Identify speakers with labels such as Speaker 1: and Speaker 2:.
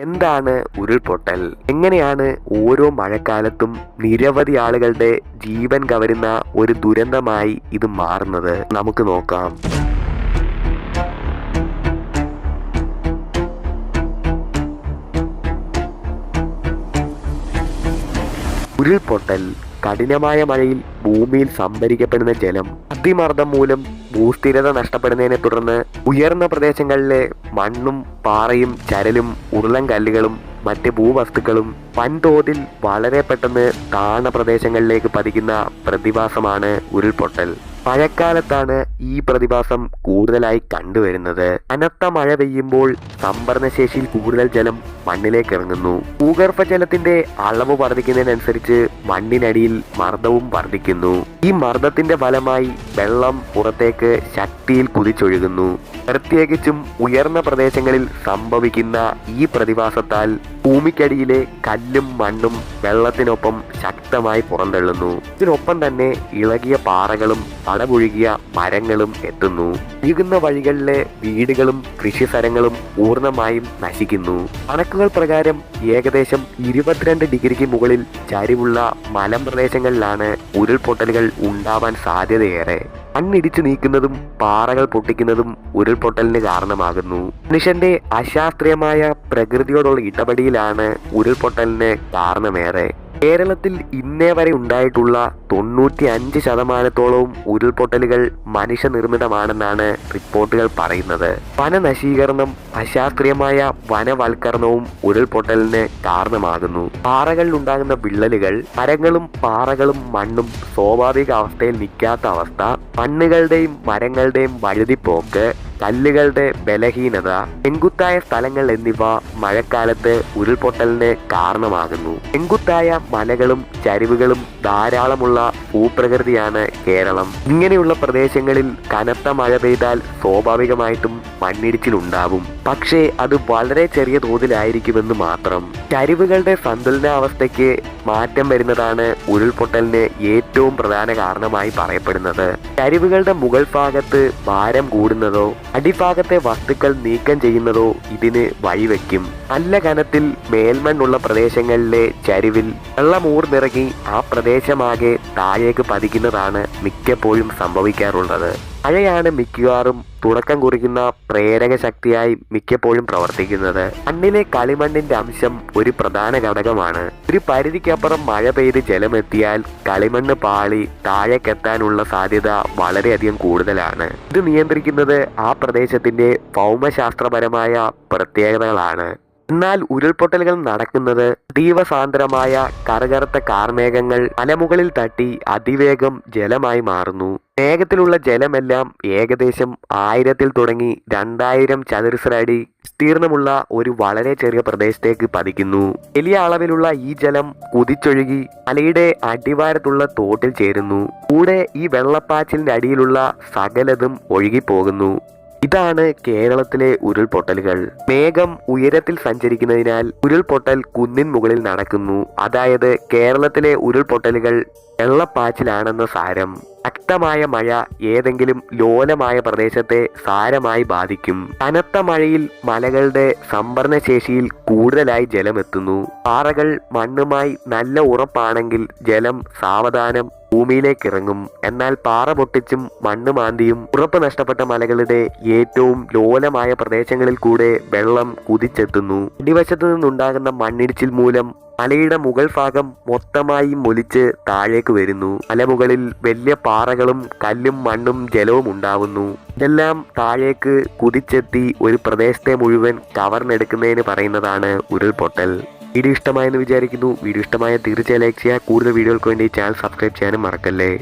Speaker 1: എന്താണ് ഉരുൾപൊട്ടൽ? എങ്ങനെയാണ് ഓരോ മഴക്കാലത്തും നിരവധി ആളുകളുടെ ജീവൻ കവരുന്ന ഒരു ദുരന്തമായി ഇത് മാറുന്നത്? നമുക്ക് നോക്കാം. ഉരുൾപൊട്ടൽ കഠിനമായ മഴയിൽ ഭൂമിയിൽ സംഭരിക്കപ്പെടുന്ന ജലം അതിമർദ്ദം മൂലം ഭൂസ്ഥിരത നഷ്ടപ്പെടുന്നതിനെ തുടർന്ന് ഉയർന്ന പ്രദേശങ്ങളിലെ മണ്ണും പാറയും ചരലും ഉരുളൻ കല്ലുകളും മറ്റ് ഭൂവസ്തുക്കളും വൻതോതിൽ വളരെ പെട്ടെന്ന് താണ പ്രദേശങ്ങളിലേക്ക് പതിക്കുന്ന പ്രതിഭാസമാണ് ഉരുൾപൊട്ടൽ. മഴക്കാലത്താണ് ഈ പ്രതിഭാസം കൂടുതലായി കണ്ടുവരുന്നത്. കനത്ത മഴ പെയ്യുമ്പോൾ സംഭരണശേഷിയിൽ കൂടുതൽ ജലം മണ്ണിലേക്ക് ഇറങ്ങുന്നു ഭൂഗർഭ ജലത്തിന്റെ അളവ് വർദ്ധിക്കുന്നതിനനുസരിച്ച് മണ്ണിനടിയിൽ മർദ്ദവും വർദ്ധിക്കുന്നു. ഈ മർദ്ദത്തിന്റെ ഫലമായി വെള്ളം പുറത്തേക്ക് ശക്തിയിൽ കുതിച്ചൊഴുകുന്നു. പ്രത്യേകിച്ചും ഉയർന്ന പ്രദേശങ്ങളിൽ സംഭവിക്കുന്ന ഈ പ്രതിഭാസത്താൽ ഭൂമിക്കടിയിലെ കല്ലും മണ്ണും വെള്ളത്തിനൊപ്പം ശക്തമായി പുറന്തള്ളുന്നു. ഇതിനൊപ്പം തന്നെ ഇളകിയ പാറകളും പടമൊഴുകിയ മരങ്ങളും എത്തുന്നു. ഒഴുകുന്ന വഴികളിലെ വീടുകളും കൃഷിസ്ഥലങ്ങളും പൂർണമായും നശിക്കുന്നു. കണക്കുകൾ പ്രകാരം ഏകദേശം ഇരുപത്തിരണ്ട് ഡിഗ്രിക്ക് മുകളിൽ ചരിവുള്ള മലമ്പ്രദേശങ്ങളിലാണ് ഉരുൾപൊട്ടലുകൾ ഉണ്ടാവാൻ സാധ്യതയേറെ. മണ്ണിടിച്ചു നീക്കുന്നതും പാറകൾ പൊട്ടിക്കുന്നതും ഉരുൾപൊട്ടലിന് കാരണമാകുന്നു. മനുഷ്യന്റെ അശാസ്ത്രീയമായ പ്രകൃതിയോടുള്ള ഇടപെടിയിലാണ് ഉരുൾപൊട്ടലിന് കാരണമേറെ. കേരളത്തിൽ ഇന്നേ വരെ ഉണ്ടായിട്ടുള്ള തൊണ്ണൂറ്റി അഞ്ച് ശതമാനത്തോളവും ഉരുൾപൊട്ടലുകൾ മനുഷ്യനിർമ്മിതമാണെന്നാണ് റിപ്പോർട്ടുകൾ പറയുന്നത്. വനനശീകരണം അശാസ്ത്രീയമായ വനവൽക്കരണവും ഉരുൾപൊട്ടലിന് കാരണമാകുന്നു. പാറകളിൽ ഉണ്ടാകുന്ന വിള്ളലുകൾ മരങ്ങളും പാറകളും മണ്ണും സ്വാഭാവിക അവസ്ഥയിൽ നിൽക്കാത്ത അവസ്ഥ മണ്ണുകളുടെയും മരങ്ങളുടെയും വഴുതിപ്പോക്ക് കല്ലുകളുടെ ബലഹീനത പെൺകുത്തായ സ്ഥലങ്ങൾ എന്നിവ മഴക്കാലത്ത് ഉരുൾപൊട്ടലിന് കാരണമാകുന്നു. പെൺകുത്തായ മലകളും ചരിവുകളും ധാരാളമുള്ള ഭൂപ്രകൃതിയാണ് കേരളം. ഇങ്ങനെയുള്ള പ്രദേശങ്ങളിൽ കനത്ത മഴ പെയ്താൽ സ്വാഭാവികമായിട്ടും മണ്ണിടിച്ചിലുണ്ടാവും. പക്ഷേ അത് വളരെ ചെറിയ തോതിലായിരിക്കുമെന്ന് മാത്രം. ചരിവുകളുടെ സന്തുലനാവസ്ഥയ്ക്ക് മാറ്റം വരുന്നതാണ് ഉരുൾപൊട്ടലിന് ഏറ്റവും പ്രധാന കാരണമായി പറയപ്പെടുന്നത്. ചരിവുകളുടെ മുകൾ ഭാഗത്ത് ഭാരം കൂടുന്നതോ അടിഭാഗത്തെ വസ്തുക്കൾ നീക്കം ചെയ്യുന്നതോ ഇതിന് വഴിവെക്കും നല്ല കനത്തിൽ മേൽമണ്ണുള്ള പ്രദേശങ്ങളിലെ ചരിവിൽ വെള്ളമൂർന്നിറങ്ങി ആ പ്രദേശമാകെ താഴേക്ക് പതിക്കുന്നതാണ് മിക്കപ്പോഴും സംഭവിക്കാറുള്ളത്. മഴയാണ് മിക്കവാറും തുടക്കം കുറിക്കുന്ന പ്രേരക ശക്തിയായി മിക്കപ്പോഴും പ്രവർത്തിക്കുന്നത്. മണ്ണിലെ കളിമണ്ണിന്റെ അംശം ഒരു പ്രധാന ഘടകമാണ്. ഒരു പരിധിക്കപ്പുറം മഴ പെയ്ത് ജലമെത്തിയാൽ കളിമണ്ണ് പാളി താഴേക്കെത്താനുള്ള സാധ്യത വളരെയധികം കൂടുതലാണ്. ഇത് നിയന്ത്രിക്കുന്നത് ആ പ്രദേശത്തിന്റെ ഭൗമശാസ്ത്രപരമായ പ്രത്യേകതകളാണ്. എന്നാൽ ഉരുൾപൊട്ടലുകൾ നടക്കുന്നത് തീവസാന്ദ്രമായ കറുകറുത്ത കാർമേഘങ്ങൾ മലമുകളിൽ തട്ടി അതിവേഗം ജലമായി മാറുന്നു. മേഘത്തിലുള്ള ജലമെല്ലാം ഏകദേശം ആയിരത്തിൽ തുടങ്ങി രണ്ടായിരം ചതുരശ്ര അടി വിസ്തീർണമുള്ള ഒരു വളരെ ചെറിയ പ്രദേശത്തേക്ക് പതിക്കുന്നു. വലിയ അളവിലുള്ള ഈ ജലം കുതിച്ചൊഴുകി മലയുടെ അടിവാരത്തുള്ള തോട്ടിൽ ചേരുന്നു. കൂടെ ഈ വെള്ളപ്പാച്ചിലിന്റെ അടിയിലുള്ള സകലതും ഒഴുകിപ്പോകുന്നു. ഇതാണ് കേരളത്തിലെ ഉരുൾപൊട്ടലുകൾ. മേഘം ഉയരത്തിൽ സഞ്ചരിക്കുന്നതിനാൽ ഉരുൾപൊട്ടൽ കുന്നിൻ മുകളിൽ നടക്കുന്നു. അതായത് കേരളത്തിലെ ഉരുൾപൊട്ടലുകൾ വെള്ളപ്പാച്ചിലാണെന്ന സാരം. ശക്തമായ മഴ ഏതെങ്കിലും ലോലമായ പ്രദേശത്തെ സാരമായി ബാധിക്കും. കനത്ത മഴയിൽ മലകളുടെ സംഭരണശേഷിയിൽ കൂടുതലായി ജലമെത്തുന്നു. പാറകൾ മണ്ണുമായി നല്ല ഉറപ്പാണെങ്കിൽ ജലം സാവധാനം ഭൂമിയിലേക്ക് ഇറങ്ങും എന്നാൽ പാറ പൊട്ടിച്ചും മണ്ണ് മാന്തിയും ഉറപ്പ് നഷ്ടപ്പെട്ട മലകളുടെ ഏറ്റവും ലോലമായ പ്രദേശങ്ങളിൽ കൂടെ വെള്ളം കുതിച്ചെത്തുന്നു. അടിവശത്തു നിന്നുണ്ടാകുന്ന മണ്ണിടിച്ചിൽ മൂലം മലയുടെ മുകൾ ഭാഗം മൊത്തമായി മൊലിച്ച് താഴേക്ക് വരുന്നു. മലമുകളിൽ വലിയ പാറകളും കല്ലും മണ്ണും ജലവും ഉണ്ടാവുന്നു. ഇതെല്ലാം താഴേക്ക് കുതിച്ചെത്തി ഒരു പ്രദേശത്തെ മുഴുവൻ കവർന്നെടുക്കുന്നതിന് പറയുന്നതാണ് ഉരുൾപൊട്ടൽ. വീഡിയോ ഇഷ്ടമായെന്ന് വിചാരിക്കുന്നു. വീഡിയോ ഇഷ്ടമായ തീർച്ചയായും ലൈക്ക് ചെയ്യുക. കൂടുതൽ വീഡിയോകൾക്ക് വേണ്ടി ചാനൽ സബ്സ്ക്രൈബ് ചെയ്യാനും മറക്കല്ലേ.